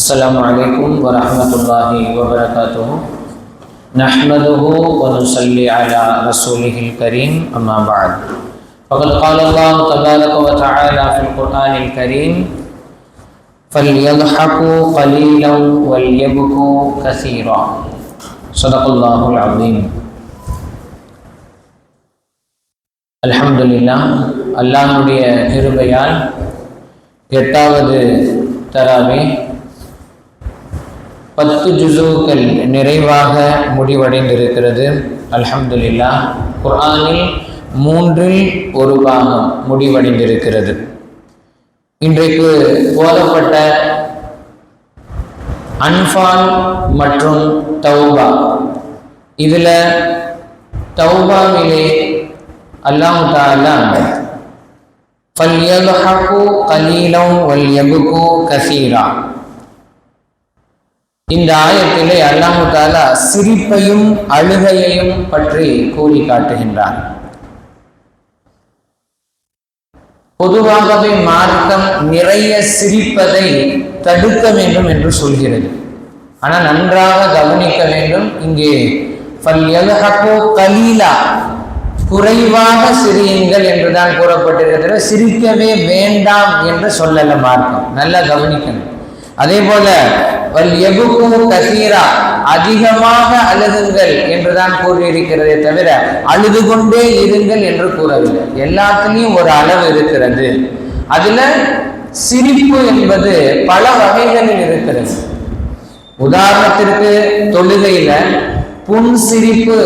السلام عليكم ورحمة الله وبركاته نحمده ونصلي على رسوله الكريم أما بعد فقد قال الله تبارك وتعالى في القرآن الكريم فليضحكوا قليلا وليبكوا كثيرا صدق الله العظيم அல்ஹம்துலில்லா அல்லாஹ்வுடைய கிருபையால் எட்டாவது தராவே பத்து ஜுசூக்கள் நிறைவாக முடிவடைந்திருக்கிறது. அல்ஹம்துல்லா குரானில் மூன்றில் ஒரு பாகம் முடிவடைந்திருக்கிறது. இன்றைக்கு போதப்பட்ட அன்பால் மற்றும் தௌபா. இதில் தௌபாவிலே அல்லாம் தாலா ஃபல்யல்ஹகு கலீலம் வல்யபுகு கசீரா. இந்த ஆயத்திலே அல்லாஹு தாலா சிரிப்பையும் அழுகையையும் பற்றி கூறி காட்டுகின்றான் பொதுவாகவே மார்க்கம் நிறைய சிரிப்பதை தடுக்க வேண்டும் என்று சொல்கிறது. ஆனால் நன்றாக கவனிக்க வேண்டும். இங்கே கலீலா. குறைவாக சிரியுங்கள் என்றுதான் கூறப்பட்டிருக்கிறது. சிரிக்கவே வேண்டாம் என்று சொல்லல மார்க்கம். நல்லா கவனிக்கணும். அதே போல வல் கசீரா அதிகமாக அழுகுங்கள் என்றுதான் கூறியிருக்கிறதே தவிர அழுது கொண்டே இருங்கள் என்று கூறவில்லை. எல்லாத்துலேயும் ஒரு அளவு இருக்கிறது. அதுல சிரிப்பு என்பது பல வகைகளில் இருக்கிறது. உதாரணத்திற்கு தொழுகையில புன் சிரிப்பு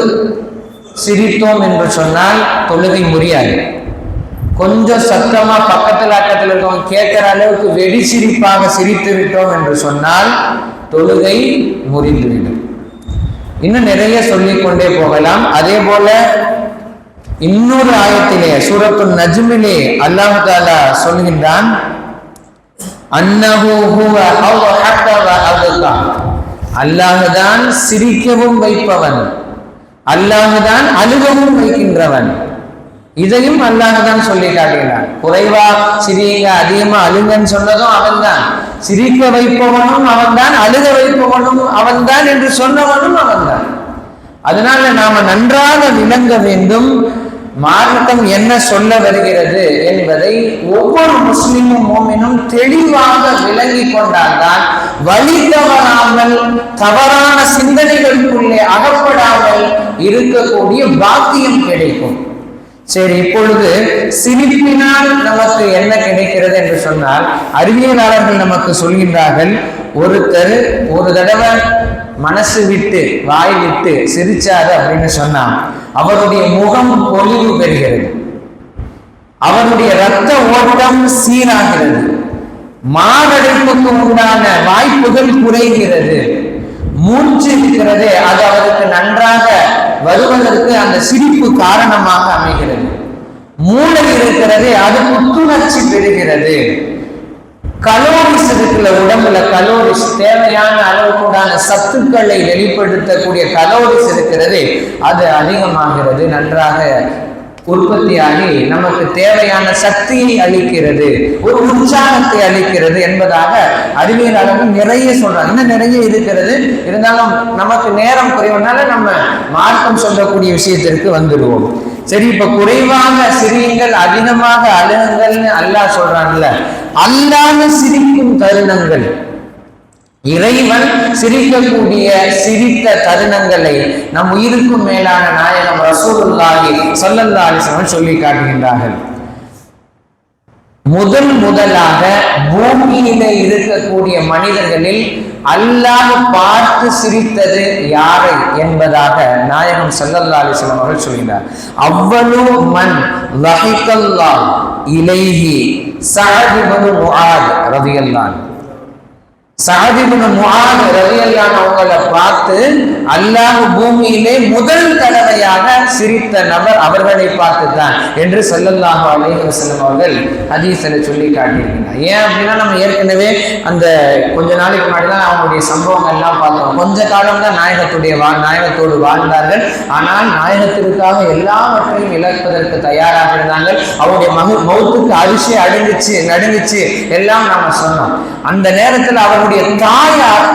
சிரித்தோம் என்று சொன்னால் தொழுகை முடியாது. கொஞ்சம் சத்தமா பக்கத்தில் அக்கத்தில் இருக்கவங்க கேட்கிற அளவுக்கு வெடி சிரிப்பாக சிரித்து விட்டோம் என்று சொன்னால் தொழுகை முறிந்துவிடும். இன்னும் நிறைய சொல்லிக் கொண்டே போகலாம். அதே போல இன்னொரு ஆயத்திலே சூரத்து நஜ்மிலே அல்லாஹு தாலா சொல்கின்றான் அல்லாஹுதான் சிரிக்கவும் வைப்பவன். அல்லாஹுதான் அழுகவும் வைக்கின்றவன். இதையும் அல்லாஹுதான் சொல்லி காட்டுகிறான் குறைவா சிரிங்க அதிகமா அழுங்கன்னு சொன்னதும் அவன்தான். சிரிக்க வைப்பவனும் அவன்தான் அழுக வைப்பவனும் அவன்தான் என்று சொன்னவனும் அவன்தான். அதனால நாம நன்றாக விளங்க வேண்டும். மார்க்கம் என்ன சொல்ல வருகிறது என்பதை ஒவ்வொரு முஸ்லிமும் மோமினும் தெளிவாக விளங்கி கொண்டால்தான் வழி தவறாமல் தவறான சிந்தனைகளுக்குள்ளே அகப்படாமல் இருக்கக்கூடிய பாக்கியம் கிடைக்கும். சரி இப்பொழுது சிரிப்பினால் நமக்கு என்ன கிடைக்கிறது என்று சொன்னால் அறிவியலாளர்கள் நமக்கு சொல்கின்றார்கள் ஒருத்தர் ஒரு தடவை மனசு விட்டு வாய் விட்டு சிரிச்சாரு அப்படின்னு சொன்னா அவருடைய முகம் பொலிவு பெறுகிறது. அவருடைய இரத்த ஓட்டம் சீராகிறது. மாரடைப்புக்கு உண்டான வாய்ப்புகள் குறைகிறது. மூச்சு இருக்கிறது அது அவருக்கு நன்றாக வருவதற்கு அந்த சிரிப்பு காரணமாக அமைகிறது. மூளை இருக்கிறது அது புத்துணர்ச்சி பெறுகிறது. கலோரிஸ் இருக்கிற உடம்புல கலோரிஸ் தேவையான அளவுக்குண்டான சத்துக்களை வெளிப்படுத்தக்கூடிய கலோரிஸ் இருக்கிறது அது அதிகமாகிறது. நன்றாக உற்பத்தியாகி நமக்கு தேவையான சக்தியை அளிக்கிறது. ஒரு உற்சாகத்தை அளிக்கிறது என்பதாக அறிவியலாளர்கள் நிறைய சொல்றாங்க. இன்னும் நிறைய இருக்கிறது. இருந்தாலும் நமக்கு நேரம் குறைவனால நம்ம மார்க்கம் சொல்லக்கூடிய விஷயத்திற்கு வந்துடுவோம். சரி இப்ப குறைவாக சிரியுங்கள் அதிகமாக அழுகுங்கள்னு அல்லாஹ் சொல்றாங்கல்ல அல்லாத சிரிக்கும் தருணங்கள். இறைவன் சிரிக்கக்கூடிய சிரித்த தருணங்களை நம் உயிருக்கும் மேலான நாயகம் ரசூலுல்லாஹி ஸல்லல்லாஹு சொல்லி காட்டுகின்றார்கள். முதல் முதலாக பூமியில இருக்கக்கூடிய மனிதர்களில் அல்லாஹ் பார்த்து சிரித்தது யாரை என்பதாக நாயகம் சல்லல்லா அலிஸ்லாம் அவர்கள் சொல்கிறார் அவ்வளோ மண் லஹிகல்லாஹ் இலைஹி சஹதிபனு முஆத் ரதியல்லான் சஹதிபனு முகான் ரதியல்லான் அவங்களை பார்த்து அல்லாஹ் பூமியிலே முதல் தடவையாக சிரித்த நபர் அவர்களை பார்த்து தான் என்று சொல்லல்லாஹு அலைஹி வஸல்லம் அவர்கள் ஹதீஸில் சொல்லி காட்டியிருக்கிறார் ஏன் அப்படின்னா நம்ம ஏற்கனவே அந்த கொஞ்ச நாளைக்கு முன்னாடி தான் அவங்களுடைய சம்பவங்கள் எல்லாம் பார்த்தோம். கொஞ்ச காலம் தான் நாயகத்துடைய வாழ் நாயகத்தோடு வாழ்ந்தார்கள். ஆனால் நாயகத்திற்காக எல்லாவற்றையும் இழப்பதற்கு தயாராக இருந்தாங்க அவருடைய மகு மௌத்துக்கு அரிசி அடுங்குச்சு நடுங்குச்சு. எல்லாம் நாம சொன்னோம். அந்த நேரத்தில் அவர்கள் அவனுடைய தாயார்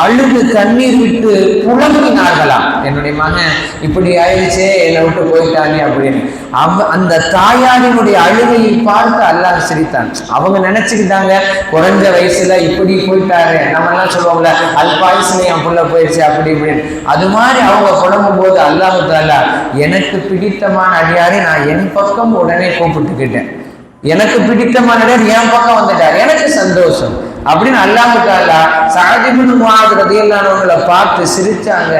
அழுது கண்ணீர் விட்டு புலம்பினார்களாம். என்னுடைய மகன் இப்படி ஆயிடுச்சே என்னை விட்டு போயிட்டானே அப்படின்னு. அவ அந்த தாயாரினுடைய அழுகையை பார்த்து அல்லாஹ் சிரித்தான். அவங்க நினைச்சுக்கிட்டாங்க குறைஞ்ச வயசுல இப்படி போயிட்டாரு நம்ம எல்லாம் சொல்லுவோம்ல அல்பாயுசுல என் புள்ள போயிடுச்சு அப்படி இப்படின்னு. அது மாதிரி அவங்க புலம்பும் போது அல்லாஹு தாலா எனக்கு பிடித்தமான அடியாரை நான் என் பக்கம் உடனே கூப்பிட்டுக்கிட்டேன். எனக்கு பிடித்தமான என் பக்கம் வந்துட்டார். எனக்கு சந்தோஷம். அப்படின்னு அல்லாஹு தாலா சாதிபின் மாதிரதியில்லானவங்களை பார்த்து சிரிச்சாங்க.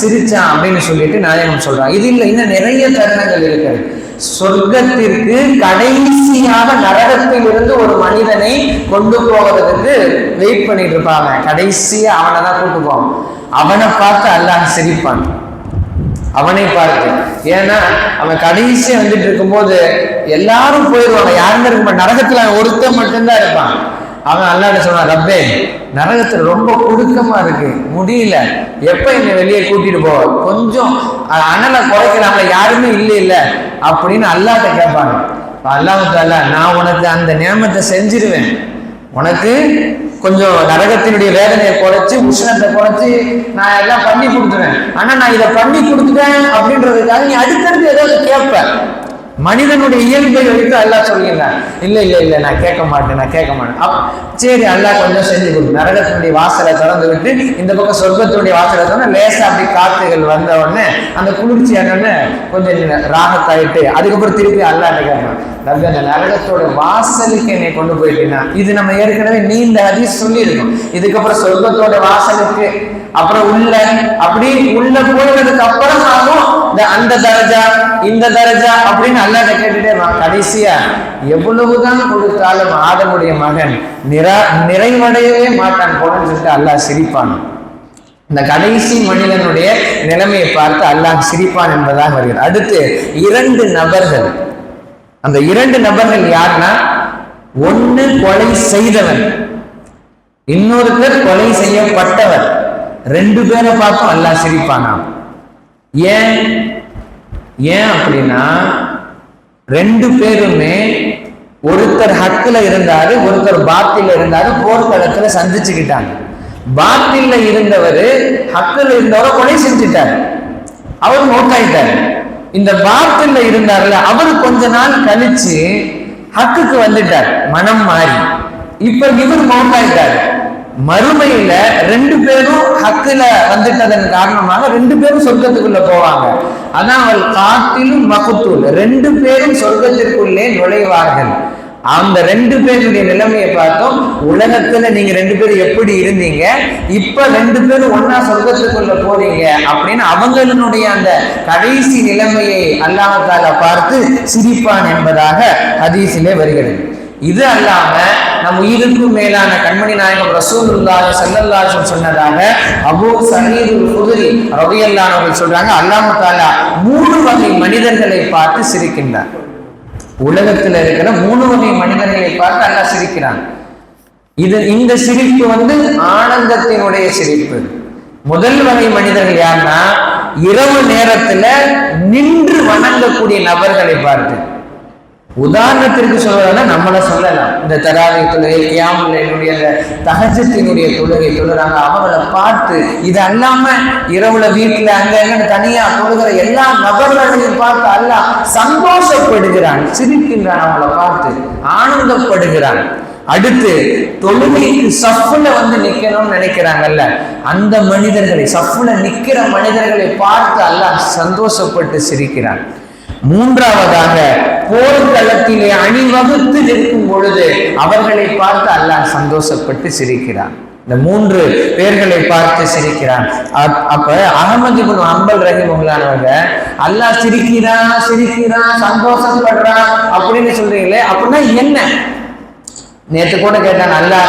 சிரிச்சான் அப்படின்னு சொல்லிட்டு நாயகம் சொல்றான். இது இல்லை இன்னும் நிறைய தருணங்கள் இருக்குது சொர்க்கத்திற்கு கடைசியாக நரகத்தில் இருந்து ஒரு மனிதனை கொண்டு போவதற்கு வெயிட் பண்ணிட்டு இருப்பாங்க. கடைசியா அவனை தான் கூட்டு போவான். அவனை பார்த்து அல்லாஹ் சிரிப்பான். அவனை பார்த்து. ஏன்னா அவன் கடைசியா வந்துட்டு இருக்கும்போது எல்லாரும் போயிடுவாங்க யாருமே இருக்க நரகத்துல ஒருத்தன் மட்டும்தான் இருப்பான். அவன் அல்லாட சொன்னான் ரப்பே நரகத்தில் ரொம்ப குடுக்கமா இருக்கு. முடியல. எப்ப என்னை வெளியே கூட்டிட்டு போவ கொஞ்சம் அண்ணனை அனலை யாருமே இல்லை இல்லை. அப்படின்னு அல்லாட்ட கேட்பாங்க. அல்லாமத்தால நான் உனக்கு அந்த நியமத்தை செஞ்சிருவேன். உனக்கு கொஞ்சம் நரகத்தினுடைய வேதனையை குறைச்சி உஷ்ணத்தை குறைச்சி நான் எல்லாம் பண்ணி கொடுத்துருவேன். ஆனா நான் இதை பண்ணி கொடுத்துட்டேன் அப்படின்றதுக்காக நீ அடுத்தடுத்து ஏதாவது கேட்பேன் மனிதனுடைய இயல்பை வைத்து அல்லாஹ் சொல்கிறான் இல்ல இல்ல இல்ல நான் கேட்க மாட்டேன் நான் கேட்க மாட்டேன். அப் சரி அல்லாஹ் கொஞ்சம் செஞ்சு கொடு. நரகத்தினுடைய வாசலை திறந்து விட்டு இந்த பக்கம் சொர்க்கத்தினுடைய வாசலை திறந்து லேசா அப்படி காத்துகள் வந்த உடனே அந்த குளிர்ச்சி என்னன்னு கொஞ்சம் ராகத்தாயிட்டு அதுக்கப்புறம் திருப்பி அல்லா கேட்கணும் ரப்பி அந்த நரகத்தோட வாசலுக்கு என்னை கொண்டு போயிட்டீங்கன்னா இது நம்ம ஏற்கனவே நீண்ட ஹதீஸ் சொல்லியிருக்கோம். இதுக்கப்புறம் சொர்க்கத்தோட வாசலுக்கு அப்புறம் உள்ள அப்படி உள்ள போனதுக்கு அப்புறம் ஆகும் அந்த தரஜா இந்த தரஜா அப்படின்னு அல்லாட்ட கேட்டுட்டே கடைசியா எவ்வளவுதான் கொடுத்தாலும் ஆதமுடைய மகன் நிரா நிறைவடையவே மாட்டான் போலன்னு சொல்லிட்டு அல்லாஹ் சிரிப்பான். இந்த கடைசி மனிதனுடைய நிலைமையை பார்த்து அல்லாஹ் சிரிப்பான் என்பதாக வருகிறது அடுத்து இரண்டு நபர்கள். அந்த இரண்டு நபர்கள் யாருன்னா ஒன்று கொலை செய்தவன். இன்னொருத்தர் கொலை செய்யப்பட்டவர். ரெண்டு பேரை பார்த்தும் அல்லாஹ் சிரிப்பானாம். ஏன்? ஏன் அப்படின்னா ரெண்டு பேருமே ஒருத்தர் ஹக்குல இருந்தாரு ஒருத்தர் பாத்தில இருந்தாரு போர்க்களத்துல சந்திச்சுக்கிட்டாங்க. பாத்தில இருந்தவர் ஹக்குல இருந்தவரை கொலை செஞ்சுட்டாரு. அவர் மௌத்தாயிட்டாரு இந்த பாத்தில இருந்தார்ல அவர் கொஞ்ச நாள் கழிச்சு ஹக்குக்கு வந்துட்டார் மனம் மாறி. இப்ப இவர் மௌத்தாயிட்டாரு மறுமையில ரெண்டு பேரும் ஹக்குல வந்துட்டதன் காரணமாக ரெண்டு பேரும் சொர்க்கத்துக்குள்ள போவாங்க. அதான் அவள் காத்திலும் மகுத்தூல் ரெண்டு பேரும் சொர்க்கத்திற்குள்ளே நுழைவார்கள். அந்த ரெண்டு பேருடைய நிலைமையை பார்த்தோம். உலகத்துல நீங்க ரெண்டு பேரும் எப்படி இருந்தீங்க? இப்ப ரெண்டு பேரும் ஒன்னா சொர்க்கத்துக்குள்ள போறீங்க அப்படின்னு அவங்களுடைய அந்த கடைசி நிலைமையை அல்லாஹால பார்த்து சிரிப்பான் என்பதாக ஹதீஸிலே வருகிறது. இது அல்லாம நம் உயிருக்கும் மேலான கண்மணி நாயகம் ரசூலுல்லாஹி ஸல்லல்லாஹு அலைஹி சொன்னதாக அபூ சயீதுல் குதிரி ரவியல்லானவர்கள் சொல்றாங்க. அல்லாம தாலா மூணு வகை மனிதர்களை பார்த்து சிரிக்கின்றார் உலகத்துல இருக்கிற மூணு வகை மனிதர்களை பார்த்து அல்லாஹ் சிரிக்கிறான். இது இந்த சிரிப்பு வந்து ஆனந்தத்தினுடைய சிரிப்பு. முதல் வகை மனிதர்கள் யாருன்னா இரவு நேரத்துல நின்று வணங்கக்கூடிய நபர்களை பார்த்து. உதாரணத்திற்கு சொல்வதா நம்மளை சொல்லலாம். இந்த தராவி தொழுகை கியாமுல் என்னுடைய தகஜத்தினுடைய தொழுகை தொழுறாங்க. அவங்கள பார்த்து இது அல்லாம இரவுல வீட்டுல அங்க தனியா தொழுகிற எல்லா நபர்களையும் பார்த்து அல்ல சந்தோஷப்படுகிறான் சிரிக்கின்றான் அவங்கள பார்த்து ஆனந்தப்படுகிறான். அடுத்து தொழுகைக்கு சஃப்ல வந்து நிக்கணும்னு நினைக்கிறாங்கல்ல அந்த மனிதர்களை சஃப்ல நிக்கிற மனிதர்களை பார்த்து அல்லாஹ் சந்தோஷப்பட்டு சிரிக்கிறான். மூன்றாவதாக போர்க்களத்திலே அணிவகுத்து நிற்கும் பொழுது அவர்களை பார்த்து அல்லாஹ் சந்தோஷப்பட்டு சிரிக்கிறான். இந்த மூன்று பேர்களை பார்த்து சிரிக்கிறான். அப்ப அகமது இப்னு அம்பல் ரஹிமுல்லானவங்க அல்லாஹ் சிரிக்கிறான் சிரிக்கிறான் சந்தோஷப்படுறான் அப்படின்னு சொல்றீங்களே அப்படின்னா என்ன? நேற்று கூட கேட்டான் நல்லா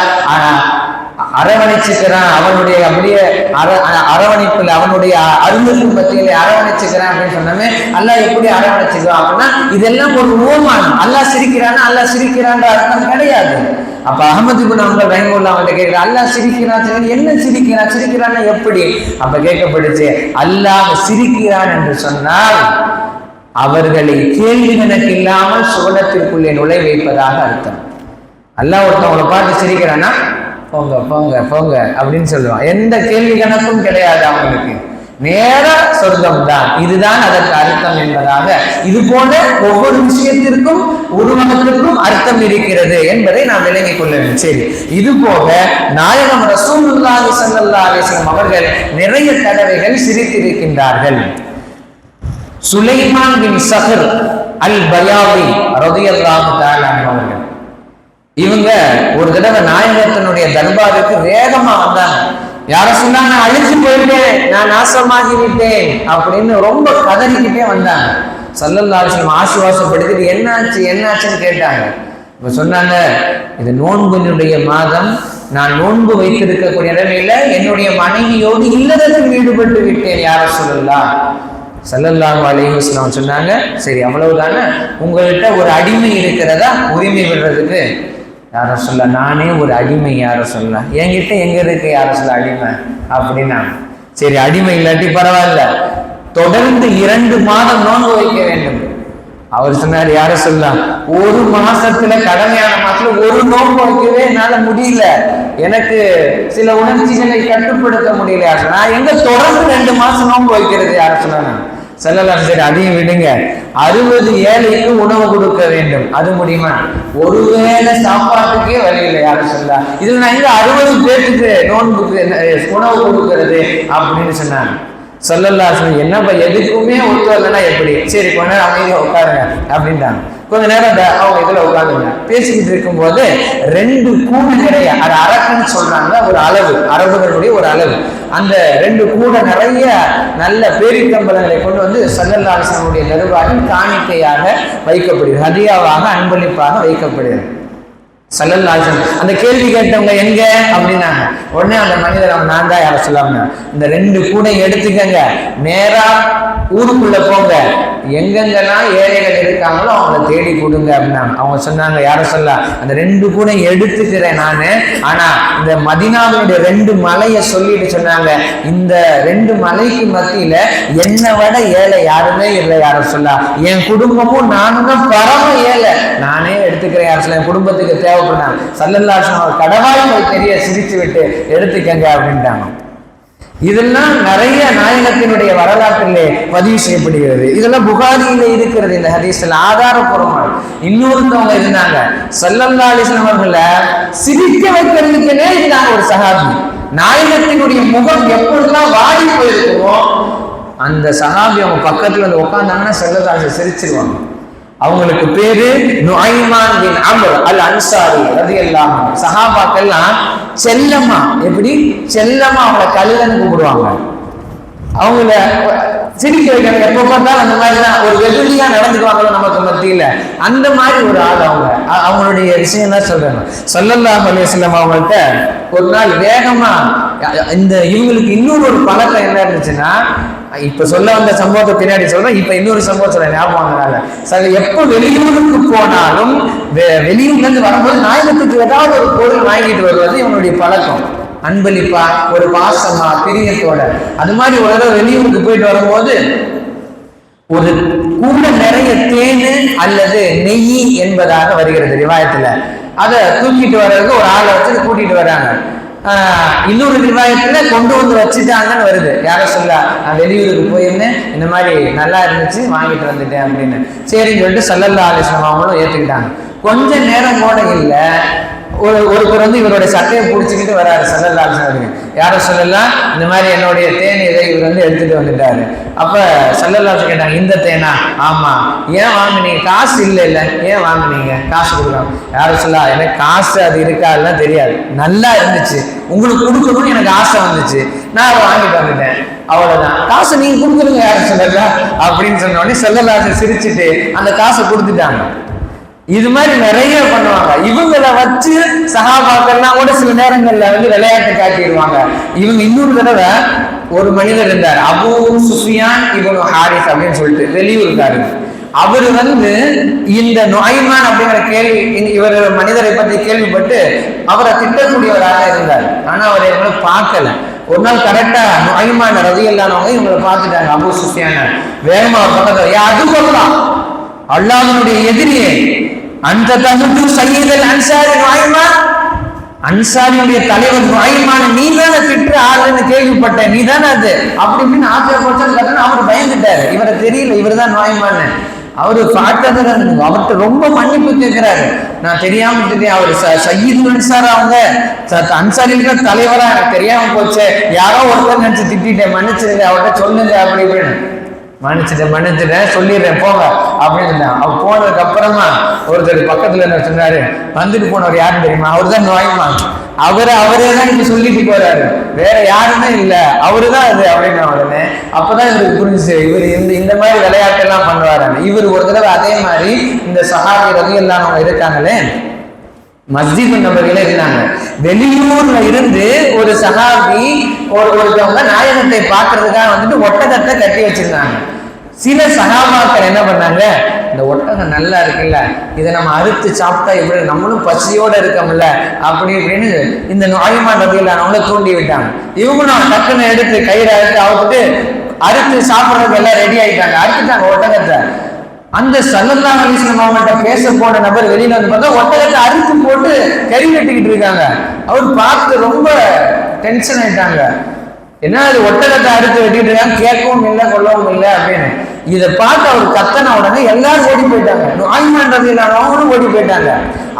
அரவணைச்சுக்கிறான். அவனுடைய அப்படியே அர அரவணைப்புல அவனுடைய அருளுக்கு பத்தியில அரவணைச்சுக்கிறான் அப்படின்னு சொன்னமே அல்லாஹ் எப்படி அரவணைச்சுக்கிறான் அப்படின்னா இதெல்லாம் ஒரு ஓமானம் அல்லாஹ் சிரிக்கிறானா? அல்லாஹ் சிரிக்கிறான்ற அர்த்தம் கிடையாது. அப்ப அகமது இப்னு அம்பல் ரஹிமுல்லா அவன்கிட்ட கேட்கிற அல்லாஹ் சிரிக்கிறான் சிரிக்கிறான். என்ன சிரிக்கிறான்? சிரிக்கிறான்னா எப்படி? அப்ப கேட்கப்படுச்சு அல்லாஹ் சிரிக்கிறான் என்று சொன்னால் அவர்களை கேள்வி கணக்கு இல்லாமல் சுவனத்திற்குள்ளே நுழை வைப்பதாக அர்த்தம். அல்லாஹ் ஒருத்தவங்களை பார்த்து சிரிக்கிறான்னா போங்க போங்க போங்க அப்படின்னு சொல்லுவான். எந்த கேள்வி கணக்கும் கிடையாது அவங்களுக்கு. நேர சொர்க்கம் தான் இதுதான் அதற்கு அர்த்தம் என்பதாக. இது போல ஒவ்வொரு விஷயத்திற்கும் உருவகத்திற்கும் அர்த்தம் இருக்கிறது என்பதை நாம் விளங்கிக் கொள்ள வேண்டும். சரி இது போக நாயகம் ரசூலுல்லாஹி ஸல்லல்லாஹு அலைஹி அவர்கள் நிறைய தடவைகள் சிரித்திருக்கின்றார்கள். சுலைமான் பின் சஹர் அல் பயாவி ரதியல்லாஹு தஆலா அவர்கள். இவங்க ஒரு தடவை நாயகத்தினுடைய தர்பாருக்கு வேகமா வந்தாங்க. யார சொன்னா நான் அழிஞ்சு போயிட்டேன் நான் நாசமாகி விட்டேன் அப்படின்னு ரொம்ப கதறிக்கிட்டே வந்தாங்க. சல்லல்லா ஆசுவாசப்படுத்திட்டு என்னாச்சு என்னாச்சுன்னு கேட்டாங்க. இப்ப சொன்னாங்க இது நோன்பினுடைய மாதம். நான் நோன்பு வைத்திருக்கக்கூடிய நிலைமையில என்னுடைய மனைவியோடு இல்லறத்தில் ஈடுபட்டு விட்டேன் யார சொல்லலாம் சல்லல்லாஹு அலைஹி சொன்னாங்க சரி அவ்வளவுதானே. உங்கள்கிட்ட ஒரு அடிமை இருக்கிறதா? உரிமை விடுறதுக்கு யார சொல்ல? நானே ஒரு அடிமை யார சொல்ல? என்கிட்ட எங்க இருக்கு யார சொல்ல அடிமை? அப்படின்னா சரி அடிமை இல்லாட்டி பரவாயில்ல. தொடர்ந்து இரண்டு மாதம் நோன்பு வைக்க வேண்டும். அவர் சொன்னார் யார சொல்லலாம் ஒரு மாசத்துல கடமையான மாசத்துல ஒரு நோன்பு வைக்கவே என்னால முடியல. எனக்கு சில உணர்ச்சிகளை கட்டுப்படுத்த முடியல. யார் சொன்னா நான் எங்க தொடர்ந்து ரெண்டு மாசம் நோன்பு வைக்கிறது? யார சொன்னா செல்லலாம் சரி அதையும் விடுங்க. அறுபது ஏழைக்கு உணவு கொடுக்க வேண்டும். அது முடியுமா? ஒருவேளை சாப்பாட்டுக்கே வழி இல்லை யாரும் சொல்லா இதுல நான் இது அறுபது பேருக்கு நோன்புக்கு உணவு கொடுக்கறது அப்படின்னு சொன்னாங்க. சொல்லல்லா சொல்லி என்னப்பா எதுக்குமே ஒத்து வரலன்னா எப்படி? சரி கொஞ்ச நேரம் அமைதியா உட்காருங்க அப்படின்ட்டாங்க. கொஞ்ச நேரம் அந்த அவங்க இதில் உட்காந்துங்க பேசிக்கிட்டு இருக்கும்போது ரெண்டு கூடு நிறைய அது அரக்குன்னு சொல்றாங்க ஒரு அளவு அரபுகளுடைய ஒரு அளவு. அந்த ரெண்டு கூட நிறைய நல்ல பேரித்தம்பலங்களை கொண்டு வந்து சல்லல்லாசனுடைய நிர்வாகம் காணிக்கையாக வைக்கப்படுகிறது ஹதியாவாக அன்பளிப்பாக வைக்கப்படுகிறது. சல்லல்லாசன் அந்த கேள்வி கேட்டவங்க எங்க? அப்படின்னாங்க உடனே அந்த மனிதர் அவன் நான் தான் யார சொல்லாம இந்த ரெண்டு கூடை எடுத்துக்கங்க. நேரா ஊருக்குள்ள போங்க. எங்கெங்கெல்லாம் ஏழைகள் இருக்காங்களோ அவங்கள தேடி கொடுங்க அப்படின்னாங்க அவங்க சொன்னாங்க யார சொல்ல? அந்த ரெண்டு கூட எடுத்துக்கிறேன் நானு. ஆனா இந்த மதினாவினுடைய ரெண்டு மலையை சொல்லிட்டு சொன்னாங்க. இந்த ரெண்டு மலைக்கு மத்தியில என்னை விட ஏழை யாருமே இல்லை யார சொல்ல? என் குடும்பமும் நானும் தான் பரம ஏழை. நானே எடுத்துக்கிறேன் சில குடும்பத்துக்கு தேவைப்படுறாங்க குடும்பத்துக்கு தேவைப்படாங்க கடவாயும் கடவாய்கள் தெரிய சிரிச்சு விட்டு எடுத்துக்கங்க அப்படின்ட்டாங்க இதெல்லாம் நிறைய நாயகத்தினுடைய வரலாற்றிலே பதிவு செய்யப்படுகிறது. இதெல்லாம் புகாரியில இருக்கிறது இந்த ஹதீஸ்ல ஆதாரபூர்வமாக இன்னொருத்தவங்க இருந்தாங்க சல்லல்லா அலிஸ்லாம் அவர்களை சிரிக்க வைக்கிறதுக்குன்னே இருந்தாங்க ஒரு சகாபி நாயகத்தினுடைய முகம் எப்பொழுதெல்லாம் வாடி போயிருக்குமோ அந்த சகாபி அவங்க பக்கத்துல வந்து உட்காந்தாங்கன்னா செல்லதாச சிரிச்சிருவாங்க. அவங்களுக்கு பேரு நுஐமான் பின் அம்ர் அல் அன்சாரி ரதி அன்ஹு. சஹாபாக்கெல்லாம் செல்லம்மா. எப்படி? செல்லம்மா அவங்கள கல்லுன்னு கூப்பிடுவாங்க. அவங்கள சிரிக்க வைக்கிறாங்க எப்போ பார்த்தாலும் அந்த மாதிரி தான் ஒரு வெகுளியா நடந்துக்குவாங்களோ நமக்கு மத்தியில. அந்த மாதிரி ஒரு ஆள் அவங்க. அவங்களுடைய விஷயம் தான் சொல்றாங்க. சொல்லல்லா அலைஹி அவங்கள்ட்ட ஒரு நாள் வேகமா இந்த இவங்களுக்கு இன்னொரு ஒரு பழக்கம் என்ன இருந்துச்சுன்னா இப்ப சொல்ல வந்த சம்பவத்தை பின்னாடி சொல்றேன். இப்ப இன்னொரு சம்பவம் சொல்ல ஞாபகம் சார் எப்போ வெளியூருக்கு போனாலும் வெ- வெளியூர்ல இருந்து வரும்போது நாயகத்துக்கு ஏதாவது ஒரு பொருள் வாங்கிட்டு வருவது இவனுடைய பழக்கம். அன்பளிப்பா ஒரு பாசமா பிரியத்தோட. அது மாதிரி ஒரு தடவை வெளியூருக்கு போயிட்டு வரும்போது ஒரு கூட நிறைய தேனு அல்லது நெய் என்பதாக வருகிறது ரிவாயத்துல. அதை தூக்கிட்டு வர்றதுக்கு ஒரு ஆளை வச்சு கூட்டிட்டு வராங்க இன்னொரு ரிவாயத்துல கொண்டு வந்து வச்சுட்டாங்கன்னு வருது. யாரோ சொல்ல நான் வெளியூருக்கு போயிருந்தேன். இந்த மாதிரி நல்லா இருந்துச்சு வாங்கிட்டு வந்துட்டேன் அப்படின்னு. சரின்னு சொல்லிட்டு சல்லல்லா அலிஸ்லாம் அவங்களும் ஏற்றுக்கிட்டாங்க கொஞ்ச நேரம் கூட இல்லை. ஒரு ஒருத்தர் வந்து இவருடைய சட்டையை பிடிச்சிக்கிட்டு வராரு சல்லல்லா அலிஸ்லாம் யாரோ சொல்லலாம் இந்த மாதிரி என்னுடைய தேன் இதை இவர் வந்து எடுத்துட்டு வந்துட்டாரு. அப்ப சல்லல்லாஹு கேட்டாங்க இந்த தேனா? ஆமா. ஏன் வாங்கினீங்க? காசு இல்லை இல்லை. ஏன் வாங்கினீங்க? காசு கொடுக்கலாம் யாரும் சொல்லா எனக்கு காசு அது இருக்கா எல்லாம் தெரியாது. நல்லா இருந்துச்சு. உங்களுக்கு கொடுக்கணும்னு எனக்கு ஆசை வந்துச்சு. நான் அதை வாங்கிட்டு வந்துட்டேன். அவ்வளவுதான். காசு நீங்க கொடுக்குறீங்க யாரும் சொல்லல? அப்படின்னு சொன்ன உடனே சிரிச்சுட்டு அந்த காசை கொடுத்துட்டாங்க. இது மாதிரி நிறைய பண்ணுவாங்க. இவங்கள வச்சு சகாபாக்கள்லாம் கூட சில நேரங்கள்ல வந்து விளையாட்டு காட்டிடுவாங்க. இவங்க இன்னொரு தடவை ஒரு மனிதர் இருந்தார். அபு சுஃபியான் இவனு ஹாரிஸ் அப்படின்னு சொல்லிட்டு வெளியூருக்காரு அவர் வந்து இந்த நொய்மான் அப்படிங்கிற கேள்வி இவர் மனிதரை பற்றி கேள்விப்பட்டு அவரை திட்டக்கூடியவராக இருந்தார். ஆனா அவரை இவங்களை பார்க்கல. ஒரு நாள் கரெக்டா நொய்மான் இல்லாதவங்க இவங்களை பார்த்துட்டாங்க. அபு சுஃபியான வேகமா பக்கத்தில் பக்கத்துல அது சொல்லலாம் அல்லாஹனுடைய எதிரியே. அந்த தகுந்து சையீதல் அன்சாரி நாயுமா அன்சாரியுடைய தலைவர் நாயுமான நீ தானே திட்டு ஆளுன்னு கேள்விப்பட்டேன் நீ தானே அது? அப்படி இப்படின்னு ஆச்சரியப்படுத்த அவர் பயந்துட்டாரு. இவரை தெரியல இவர் தான் நுழைமான்னு அவரு பார்த்ததுல அவர்கிட்ட ரொம்ப மன்னிப்பு கேட்கிறாரு. நான் தெரியாம விட்டுட்டேன். அவர் ச- சையீது அன்சார் அவங்க. ச- தலைவரா எனக்கு தெரியாம போச்சு. யாரோ ஒருத்தர் நினைச்சு திட்டிட்டேன். மன்னிச்சிருங்க அவர்கிட்ட சொல்லுங்க அப்படி இப்படின்னு. மன்னிச்சிட்டேன் மன்னிச்சிட்டேன் சொல்லிடுறேன் போங்க அப்படின்னு சொன்னேன் அவர் போனதுக்கு அப்புறமா ஒருத்தர் பக்கத்துல என்ன சொன்னாரு வந்துட்டு போனவர் யாருன்னு தெரியுமா? அவர் தான் நோய்மா அவரு அவரே தான் இங்க சொல்லிட்டு போறாரு? வேற யாருமே இல்ல. அவரு தான் அது அப்படின்னு உடனே அப்பதான் இவருக்கு புரிஞ்சுச்சு இவர் இந்த இந்த மாதிரி விளையாட்டெல்லாம் பண்ணுவாரு இவர் ஒரு தடவை அதே மாதிரி இந்த சஹாபி ரவி எல்லாம் இருக்காங்களே மஸ்ஜித் நபர்களே இருந்தாங்க. வெளியூர்ல இருந்து ஒரு சகாபி ஒரு ஒருத்தவங்க நாயகத்தை பார்க்கறதுக்காக வந்துட்டு ஒட்டகத்தை கட்டி வச்சிருந்தாங்க. சில சகாபாக்கள் என்ன பண்ணாங்க? இந்த ஒட்டகம் நல்லா இருக்குல்ல இதை நம்ம அறுத்து சாப்பிட்டா இப்படி நம்மளும் பசியோட இருக்கோம்ல அப்படி இப்படின்னு இந்த நோயமான் அவங்கள தூண்டி விட்டாங்க. இவங்களும் டக்குன்னு எடுத்து கயிறு அறுத்து அவுத்துட்டு அறுத்து சாப்பிட்றதுக்கு எல்லாம் ரெடி ஆயிட்டாங்க. அறுத்துட்டாங்க ஒட்டகத்தை. அந்த சல்லல்லா அலிஸ்லாம் அவங்கள்ட்ட பேச போன நபர் வெளியில வந்து பார்த்தா ஒட்டகத்தை அறுத்து போட்டு கறி கட்டிக்கிட்டு இருக்காங்க. அவர் பார்த்து ரொம்ப டென்ஷன் ஆயிட்டாங்க. என்ன அது ஒட்டகத்தை அறுத்து வெட்டிட்டு இருக்காங்க கேட்கவும் இல்லை கொள்ளவும் இல்லை அப்படின்னு. இதை பார்த்து அவர் கத்தன உடனே எல்லாரும் ஓடி போயிட்டாங்க. ஆய்மான்றது அவங்களும் ஓடி போயிட்டாங்க.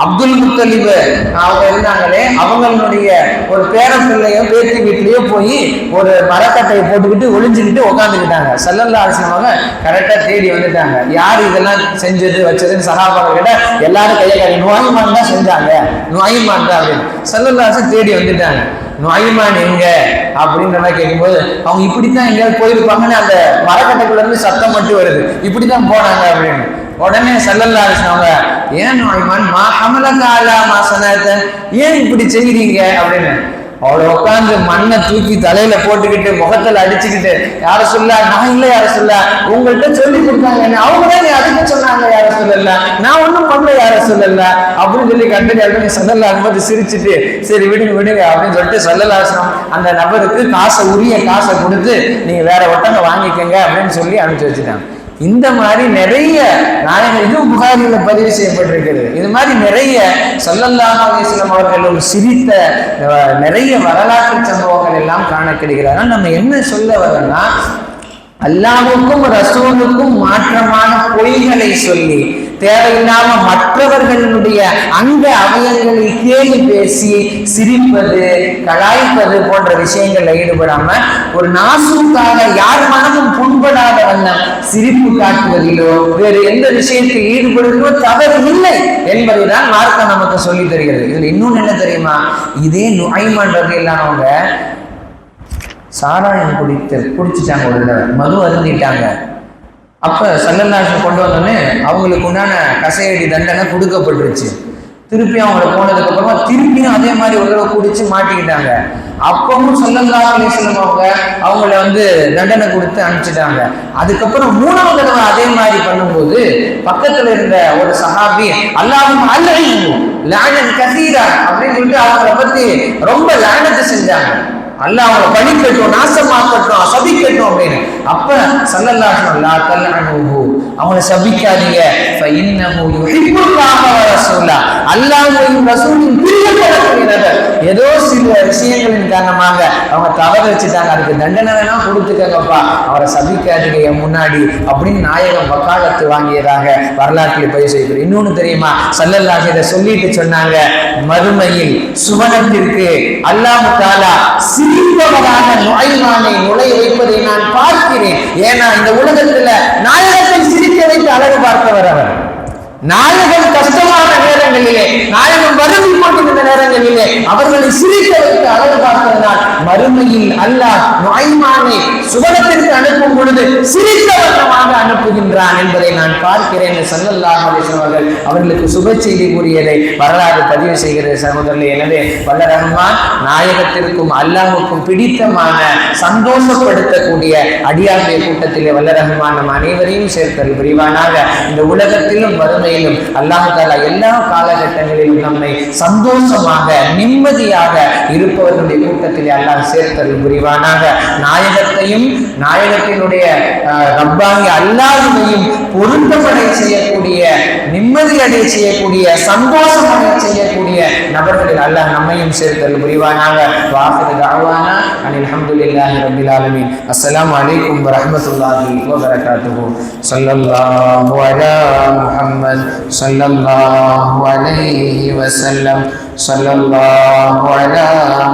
அப்துல் முத்தலிபு அவங்க இருந்தாங்களே அவங்களுடைய ஒரு பேரன் பிள்ளையோ பேத்தி வீட்லயோ போய் ஒரு மரக்கட்டையை போட்டுக்கிட்டு ஒளிஞ்சுக்கிட்டு உட்காந்துக்கிட்டாங்க செல்லல்லா அரசனவங்க கரெக்டா தேடி வந்துட்டாங்க. யார் இதெல்லாம் செஞ்சது வச்சதுன்னு சகாபாக கிட்ட எல்லாரும் கையை காட்டி நோய்மான் தான் செஞ்சாங்க நோய்மான் தான் அப்படின்னு செல்லல்லா அரசு தேடி வந்துட்டாங்க. நோய்மான் எங்க? அப்படின்ற மாதிரி கேட்கும்போது அவங்க இப்படித்தான் எங்கேயாவது போயிருப்பாங்கன்னு அந்த மரக்கட்டைக்குள்ள இருந்து சத்தம் மட்டும் வருது. இப்படித்தான் போனாங்க அப்படின்னு. உடனே செல்லல்லா அவங்க ஏன் நோய்மான் மா அமலக்காலா மாசனத்தை ஏன் இப்படி செய்கிறீங்க அப்படின்னு. அவளை உட்காந்து மண்ணை தூக்கி தலையில போட்டுக்கிட்டு முகத்துல அடிச்சுக்கிட்டு யார சொல்ல? நான் இல்ல யார சொல்ல? உங்கள்கிட்ட சொல்லி கொடுத்தாங்க என்ன அவங்க தான் நீ அதுக்கு சொன்னாங்க யார சொல்லல? நான் ஒண்ணும் பண்ணல யார சொல்லல? அப்படின்னு சொல்லி கண்டு அப்படின்னு சொல்லல அனுமதி சிரிச்சுட்டு சரி விடுங்க விடுங்க அப்படின்னு சொல்லிட்டு சொல்லலாசனம் அந்த நபருக்கு காசை உரிய காசை கொடுத்து நீங்க வேற ஒட்டங்க வாங்கிக்கங்க அப்படின்னு சொல்லி அனுப்பிச்சு வச்சுட்டாங்க. இந்த மாதிரி நிறைய நாயகம் இதுவும் புகாரில பதிவு செய்யப்பட்டிருக்கிறது. இது மாதிரி நிறைய சொல்லல்லாஹ் அலிஸ்லாம் அவர்களும் சிரித்த நிறைய வரலாற்று சம்பவங்கள் எல்லாம் காண கிடைக்கிறது நம்ம என்ன சொல்ல வரோம்னா அல்லாவுக்கும் ரசூலுக்கும் மாற்றமான பொய்களை சொல்லி தேவையில்லாம மற்றவர்களுடைய அங்க அவயங்களை கேலி பேசி சிரிப்பது கலாய்ப்பது போன்ற விஷயங்கள்ல ஈடுபடாம ஒரு நாசுக்காக யார் மனமும் புண்படாத வண்ணம் சிரிப்பு காட்டுவதிலோ வேறு எந்த விஷயத்தில் ஈடுபடுவதோ தவறு இல்லை என்பதைதான் மார்க்கம் நமக்கு சொல்லி தருகிறது. இதுல இன்னொன்னு என்ன தெரியுமா? இதே நுழைமன்றது இல்லாதவங்க சாராயம் குடித்து குடிச்சிட்டாங்க ஒரு தடவை. மது அருந்திட்டாங்க. அப்ப சல்லல்லாசன் கொண்டு வந்தோடனே அவங்களுக்கு உண்டான கசையடி தண்டனை கொடுக்கப்பட்டுருச்சு. திருப்பி அவங்கள போனதுக்கு அப்புறமா திருப்பியும் அதே மாதிரி ஒரு தடவை குடிச்சு மாட்டிக்கிட்டாங்க. அப்பவும் சல்லல்லா அலிஸ்லம் அவங்க அவங்கள வந்து தண்டனை கொடுத்து அனுப்பிச்சிட்டாங்க. அதுக்கப்புறம் மூணாவது தடவை அதே மாதிரி பண்ணும்போது பக்கத்துல இருந்த ஒரு சஹாபி அல்லாவும் அல்லது லானத் கசீரா அப்படின்னு சொல்லிட்டு அவங்கள பத்தி ரொம்ப லானத்தை செஞ்சாங்க. அல்ல அவங்களை பழிக்கட்டும் நாசமாக்கட்டும் சபிக்கட்டும் அப்படின்னு. அப்ப சல்லல்லாஹு அல்லா தல்லனஹு அவங்கள சபிக்காதீங்க. ஃபஇன்னஹு யுஹிப்புல்லாஹ வ ரசூலா. அல்லாஹ்வையும் ரசூலையும் பிரியப்படுகிறவர் ஏதோ சில விஷயங்களின் காரணமாக அவங்க தவற வச்சுட்டாங்க. அதுக்கு தண்டனை வேணா கொடுத்துக்கங்கப்பா. அவரை சபிக்காதீங்க என் முன்னாடி அப்படின்னு நாயகம் வக்காலத்து வாங்கியதாக வரலாற்றில் பதிவு செய்கிறோம் இன்னொன்னு தெரியுமா? சல்லல்லாஹ் இதை சொல்லிட்டு சொன்னாங்க மறுமையில் சுவனத்திற்கு அல்லாஹ் தாலா சிரிப்பவராக நுழைவானை நுழைய வைப்பதை நான் பார்க்கிறேன். ஏன்னா இந்த உலகத்துல நாயகத்தை சிரிக்க வைத்து அழகு பார்த்தவர் அவர். நாயகன் கஷ்டமான நேரங்களிலே நாயகம் வருந்தி கொண்டிருந்த நேரங்களிலே அவர்களை சிரிக்க வைத்து அழகு பார்த்ததனால் மறுமையில் அல்லாஹ் நுழைமானை சுவனத்திற்கு அனுப்பும் பொழுது சிரித்த வண்ணமாக அனுப்புகின்றான் என்பதை நான் பார்க்கிறேன் சல்லல்லாஹு அவர்கள் அவர்களுக்கு சுப செய்தி கூறியதை வரலாறு பதிவு செய்கிறது சகோதரர்களே. எனவே வல்ல ரஹ்மான் நாயகத்திற்கும் அல்லாஹுக்கும் பிடித்தமான சந்தோஷப்படுத்தக்கூடிய அடியாருடைய கூட்டத்திலே வல்ல ரஹ்மான் நம் அனைவரையும் சேர்த்தல் விரிவானாக இந்த உலகத்திலும் வறுமை அல்லாஹ் தாலா எல்லா காலகட்டங்களிலும் நம்மை சந்தோஷமாக நிம்மதியாக இருப்பவர்களுடைய கூட்டத்திலே அல்லாஹ் சேர்த்தல் புரிவானாக. நாயகத்தையும் நாயகத்தினுடைய அஹ், ரப்பாங்கி அல்லாஹுவையும் செய்யக்கூடிய நிம்மதியடை செய்யக்கூடிய சந்தோஷமடை செய்யக்கூடிய நபர்களில் அல்லாஹ் நம்மையும் சேர்த்தல் புரிவானாக. வாஹிரு தாவானா அனில் அல்ஹம்துலில்லாஹி ரபில் ஆலமின். அஸ்லாம் வலைக்கும் வரமத்துல்லாஹி வபரகாத்துஹு. ஸல்லல்லாஹு அலா முஹம்மத் ஸல்லல்லாஹு அலைஹி வஸல்லம் صلى الله على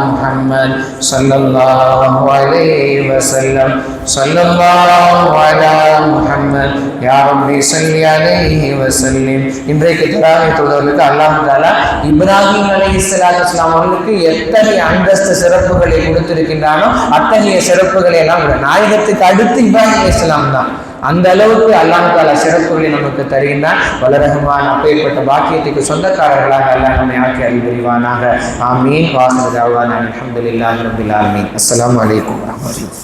محمد صلى الله عليه وسلم صلى الله على محمد يا ربي صل عليه وسلم இன்றைக்கு தராவை தொழுவதற்கு அல்லாஹ் தாலா இப்ராஹிம் அலை இஸ்லாத்து இஸ்லாம் அவர்களுக்கு எத்தனை அந்தஸ்து சிறப்புகளை கொடுத்திருக்கின்றானோ அத்தகைய சிறப்புகளை எல்லாம் விட நாயகத்துக்கு அடுத்து இப்ராஹிம் அலை இஸ்லாம் தான் அந்த அளவுக்கு அல்லாஹ் தாலா சிறப்புகளை நமக்கு தருகின்றான். வளரகமான அப்பேற்பட்ட பாக்கியத்துக்கு சொந்தக்காரர்களாக அல்லாஹ் நம்மை ஆக்கி அறிவுரிவானாக ஆமீன். வாசல் அல்ஹம்துலில்லாஹி ரப்பில் ஆலமீன். அஸ்ஸலாமு அலைக்கும் வரஹ்மத்துல்லாஹி